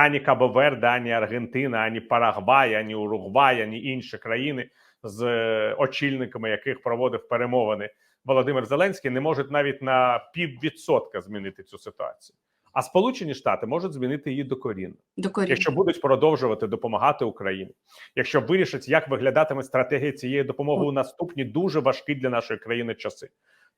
ані Кабо-Верде, ані Аргентина, ані Парагвай, ані Уругвай, ані інші країни, з е, очільниками яких проводив перемовини Володимир Зеленський, не можуть навіть на піввідсотка змінити цю ситуацію. А Сполучені Штати можуть змінити її докорінно. Докорінно. Якщо будуть продовжувати допомагати Україні, якщо вирішать, як виглядатиме стратегія цієї допомоги у наступні дуже важкі для нашої країни часи,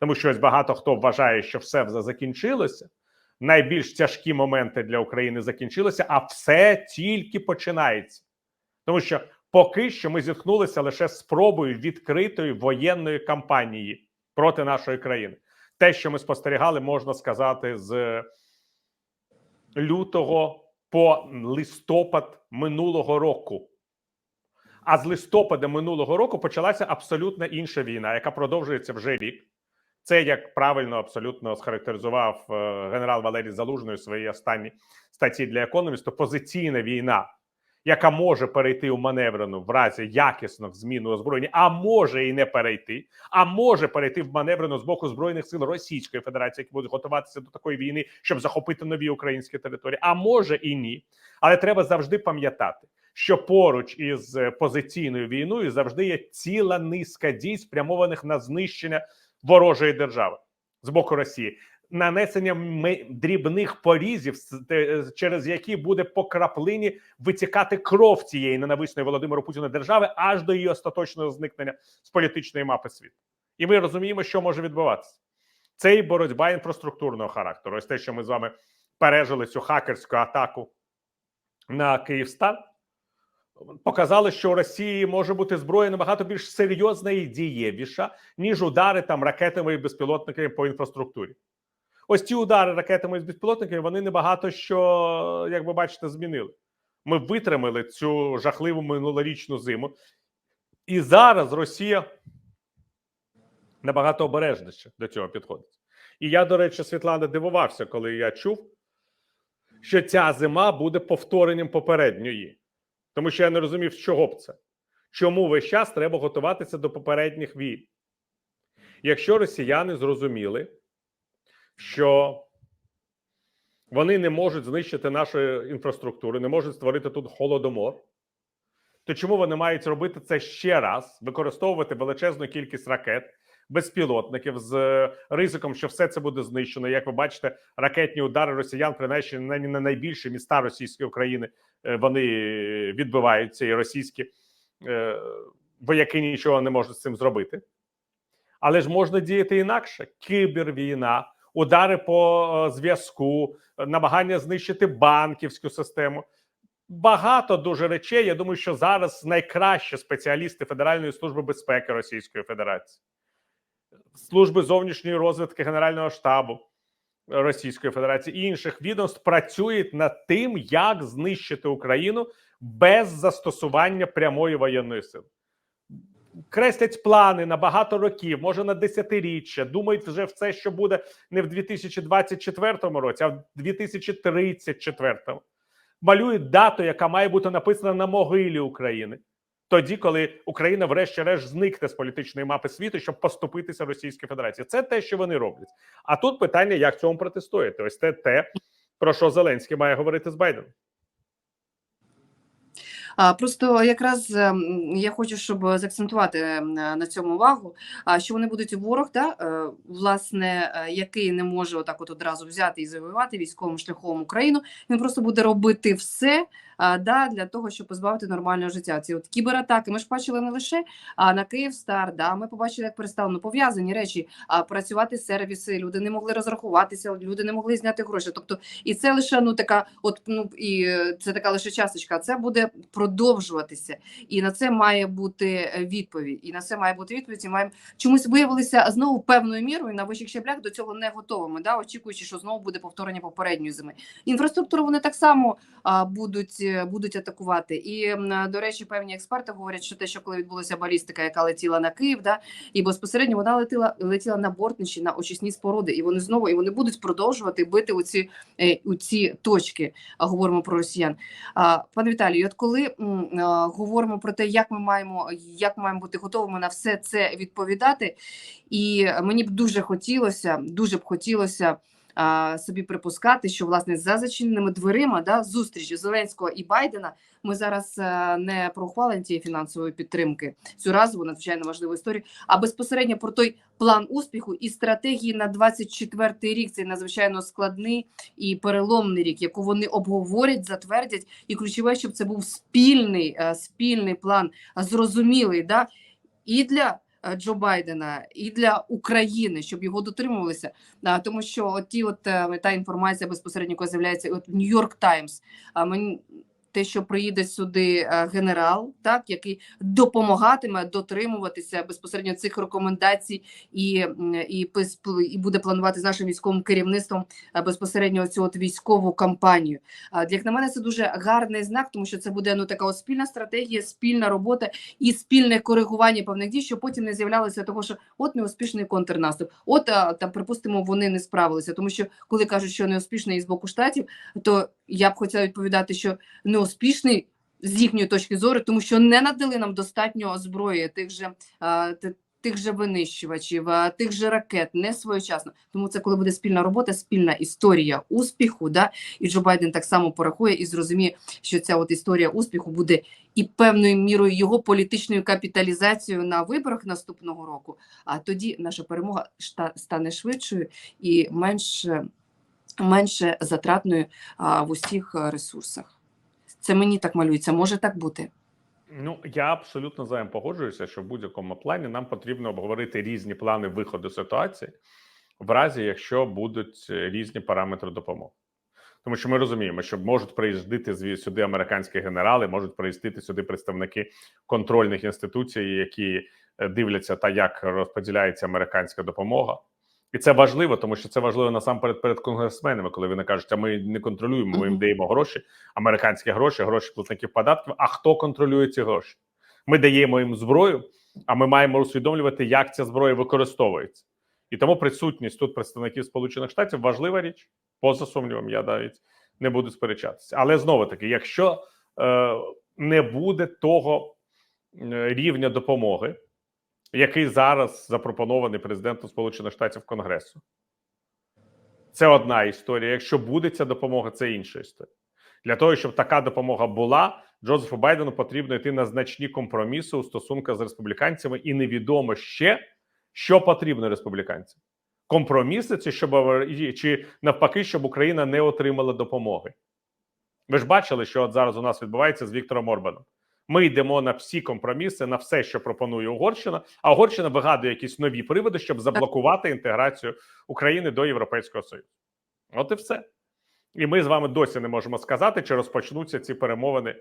тому що ось багато хто вважає, що все вже закінчилося. Найбільш тяжкі моменти для України закінчилися, а все тільки починається, тому що поки що ми зіткнулися лише спробою відкритої воєнної кампанії проти нашої країни. Те, що ми спостерігали, можна сказати, з лютого по листопад минулого року. А з листопада минулого року почалася абсолютно інша війна, яка продовжується вже рік. Це як правильно абсолютно схарактеризував е, генерал Валерій Залужний у своїй останній статті для економісту. Позиційна війна, яка може перейти у маневрену в разі якісних змін у озброєнні, а може і не перейти, а може перейти в маневрену з боку збройних сил Російської Федерації, які будуть готуватися до такої війни, щоб захопити нові українські території. А може і ні. Але треба завжди пам'ятати, що поруч із е, позиційною війною завжди є ціла низка дій, спрямованих на знищення ворожої держави з боку Росії. Нанесення дрібних порізів, через які буде по краплині витікати кров цієї ненависної Володимиру Путіна держави аж до її остаточного зникнення з політичної мапи світу. І ми розуміємо, що може відбуватися. Це і боротьба інфраструктурного характеру. Ось те, що ми з вами пережили цю хакерську атаку на Київстар, показали, що у Росії може бути зброя набагато більш серйозна і дієвіша, ніж удари там ракетами і безпілотниками по інфраструктурі. Ось ці удари ракетами і безпілотниками вони небагато що, як ви бачите, змінили. Ми витримали цю жахливу минулорічну зиму, і зараз Росія набагато обережніше до цього підходить. І я, до речі, Світлана, дивувався, коли я чув, що ця зима буде повторенням попередньої. Тому що я не розумів, з чого б це. Чому весь час треба готуватися до попередніх війн? Якщо росіяни зрозуміли, що вони не можуть знищити нашу інфраструктуру, не можуть створити тут холодомор, то чому вони мають робити це ще раз, використовувати величезну кількість ракет, безпілотників з е, ризиком, що все це буде знищено? Як ви бачите, ракетні удари росіян, принаймні на на найбільші міста Російської України, е, вони відбиваються, і російські е, вояки нічого не можуть з цим зробити. Але ж можна діяти інакше: кибервійна, удари по зв'язку, намагання знищити банківську систему. Багато дуже речей. Я думаю, що зараз найкращі спеціалісти Федеральної служби безпеки Російської Федерації, служби зовнішньої розвідки Генерального штабу Російської Федерації і інших відомств працюють над тим, як знищити Україну без застосування прямої воєнної сили креслять плани на багато років, може на десятиріччя. Думають вже в це, що буде не в 2024 році, а в 2034. Малюють дату, яка має бути написана на могилі України. Тоді, коли Україна, врешті-решт, зникне з політичної мапи світу, щоб поступитися Російській Федерації, це те, що вони роблять. А тут питання, як цьому протистояти? Ось це те, про що Зеленський має говорити з Байденом. Просто якраз ем, я хочу, щоб заакцентувати ем, на цьому увагу, що вони будуть ворог, да, е, власне, е, який не може отак от одразу взяти і завоювати військовим шляхом Україну. Він просто буде робити все да, для того, щоб позбавити нормального життя. Ці от кібератаки. Ми ж бачили не лише а, на Київстар, да, ми побачили, як перестали ну, пов'язані речі, а працювати сервіси, люди не могли розрахуватися, люди не могли зняти гроші. Тобто, і це лише ну така, от ну і е, це така лише часточка. Це буде продовжуватися, і на це має бути е, відповідь. І на це має бути відповідь. І маємо чомусь виявилися знову певною мірою на вищих щаблях до цього не готовими. Да, очікуючи, що знову буде повторення попередньої зими. Інфраструктуру вони так само а, будуть е, будуть атакувати. І до речі, певні експерти говорять, що те, що коли відбулася балістика, яка летіла на Київ, да і безпосередньо вона летіла летіла на бортничі, на очисні споруди, і вони знову і вони будуть продовжувати бити у ці е, у ці точки. Говоримо про росіян. Пане Віталію, от коли м, говоримо про те, як ми маємо як маємо бути готовими на все це відповідати, і мені б дуже хотілося, дуже б хотілося а, собі припускати, що власне за зачиненими дверима да, зустрічі Зеленського і Байдена ми зараз е, не про ухвалення цієї фінансової підтримки, цю разову надзвичайно важливу історію, а безпосередньо про той план успіху і стратегії на 24-й рік. Цей надзвичайно складний і переломний рік, яку вони обговорять, затвердять, і ключове, щоб це був спільний, е, спільний план, а зрозумілий, да і для. Е, Джо Байдена і для України, щоб його дотримувалися, А, тому що от ті, от е, та інформація безпосередньо яка з'являється, от Нью-Йорк Таймс. Мені те, що приїде сюди е, генерал, так який допомагатиме дотримуватися безпосередньо цих рекомендацій, і, і, і буде планувати з нашим військовим керівництвом е, безпосередньо цю от військову кампанію. Як на мене, це дуже гарний знак, тому що це буде ну така спільна стратегія, спільна робота і спільне коригування певних дій, щоб потім не з'являлося того, що от неуспішний контрнаступ. От там, припустимо, вони не справилися, тому що коли кажуть, що неуспішний з боку штатів, то я б хотіла відповідати, що неуспішний з їхньої точки зору, тому що не надали нам достатньо зброї тих же. Тих же винищувачів, тих же ракет не своєчасно. Тому це коли буде спільна робота, спільна історія успіху. Да? І Джо Байден так само порахує і зрозуміє, що ця от історія успіху буде і певною мірою його політичною капіталізацією на виборах наступного року. А тоді наша перемога стане швидшою і менш, менше затратною в усіх е, ресурсах. Це мені так малюється. Може так бути. Ну я абсолютно з вами погоджуюся, що в будь-якому плані нам потрібно обговорити різні плани виходу ситуації, в разі якщо будуть е, різні параметри допомоги. Тому що ми розуміємо, що можуть приїздити сюди американські генерали, можуть приїздити сюди представники контрольних інституцій, які е, дивляться та як розподіляється американська допомога. І це важливо, тому що це важливо насамперед перед конгресменами, коли вони кажуть, а ми не контролюємо, ми їм даємо гроші, американські гроші, гроші платників податків. А хто контролює ці гроші? Ми даємо їм зброю, а ми маємо усвідомлювати, як ця зброя використовується. І тому присутність тут представників Сполучених Штатів важлива річ. Поза сумнівом, я навіть не буду сперечатися. Але знову таки, якщо е, не буде того е, рівня допомоги, який зараз запропонований президентом Сполучених Штатів Конгресу, це одна історія. Якщо буде ця допомога, це інша історія. Для того, щоб така допомога була, Джозефу Байдену потрібно йти на значні компроміси у стосунках з республіканцями, і невідомо ще, що потрібно республіканцям. Компроміси це щоб чи навпаки, щоб Україна не отримала допомоги. Ви ж бачили, що от зараз у нас відбувається з Віктором Орбаном. Ми йдемо на всі компроміси, на все, що пропонує Угорщина. А Угорщина вигадує якісь нові приводи, щоб заблокувати інтеграцію України до Європейського Союзу. От і все. І ми з вами досі не можемо сказати, чи розпочнуться ці перемовини.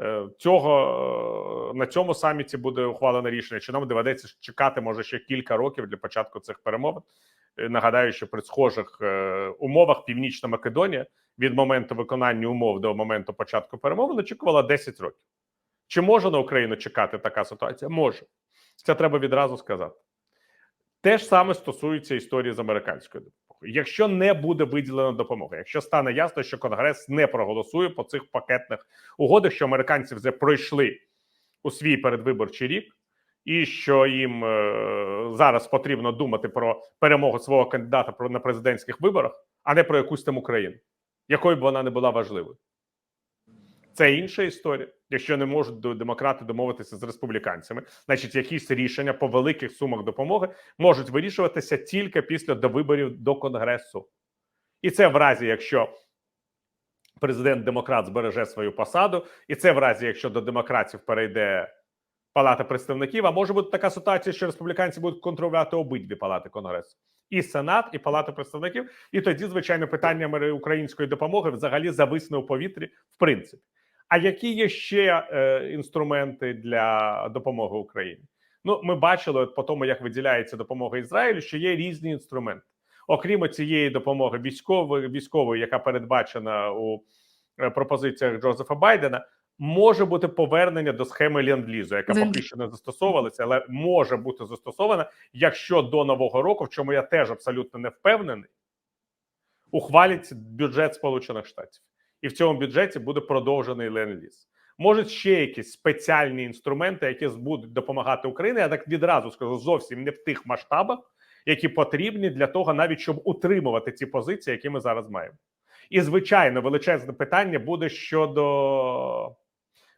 Е, Цього е, на цьому саміті буде ухвалене рішення. Чи нам доведеться чекати, може, ще кілька років для початку цих перемовин? Е, Нагадаю, що при схожих умовах Північна Македонія від моменту виконання умов до моменту початку перемовин очікувала 10 років. Чи може на Україну чекати така ситуація? Може. Це треба відразу сказати. Те ж саме стосується історії з американською допомогою. Якщо не буде виділена допомога, якщо стане ясно, що Конгрес не проголосує по цих пакетних угодах, що американці вже пройшли у свій передвиборчий рік, і що їм е, зараз потрібно думати про перемогу свого кандидата на президентських виборах, а не про якусь там Україну, якою б вона не була важливою. Це інша історія. Якщо не можуть демократи домовитися з республіканцями, значить якісь рішення по великих сумах допомоги можуть вирішуватися тільки після довиборів до конгресу, і це в разі, якщо президент демократ збереже свою посаду, і це в разі, якщо до демократів перейде палата представників. А може бути така ситуація, що республіканці будуть контролювати обидві палати конгресу. І Сенат, і Палату представників, і тоді, звичайно, питання української допомоги взагалі зависне у повітрі, в принципі. А які є ще е, інструменти для допомоги Україні? Ну, ми бачили от по тому, як виділяється допомога Ізраїлю, що є різні інструменти. Окрім цієї допомоги військової, військової, яка передбачена у е, пропозиціях Джозефа Байдена, може бути повернення до схеми ленд-лізу, яка поки що не застосовувалася, але може бути застосована, якщо до нового року, в чому я теж абсолютно не впевнений, ухвалять бюджет Сполучених Штатів, і в цьому бюджеті буде продовжений ленд-ліз. Можуть ще якісь спеціальні інструменти, які будуть допомагати Україні. Я так відразу скажу зовсім не в тих масштабах, які потрібні для того, навіть щоб утримувати ці позиції, які ми зараз маємо. І звичайно, величезне питання буде щодо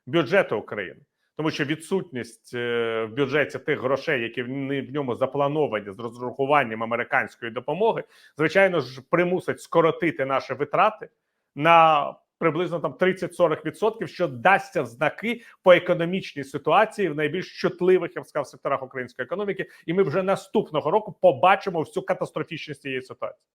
бюджету України, тому що відсутність е, в бюджеті тих грошей, які в ньому заплановані з розрахуванням американської допомоги, звичайно ж примусить скоротити наші витрати на приблизно там 30-40%, що дасться в знаки по економічній ситуації в найбільш чутливих я б сказав секторах української економіки, і ми вже наступного року побачимо всю катастрофічність цієї ситуації.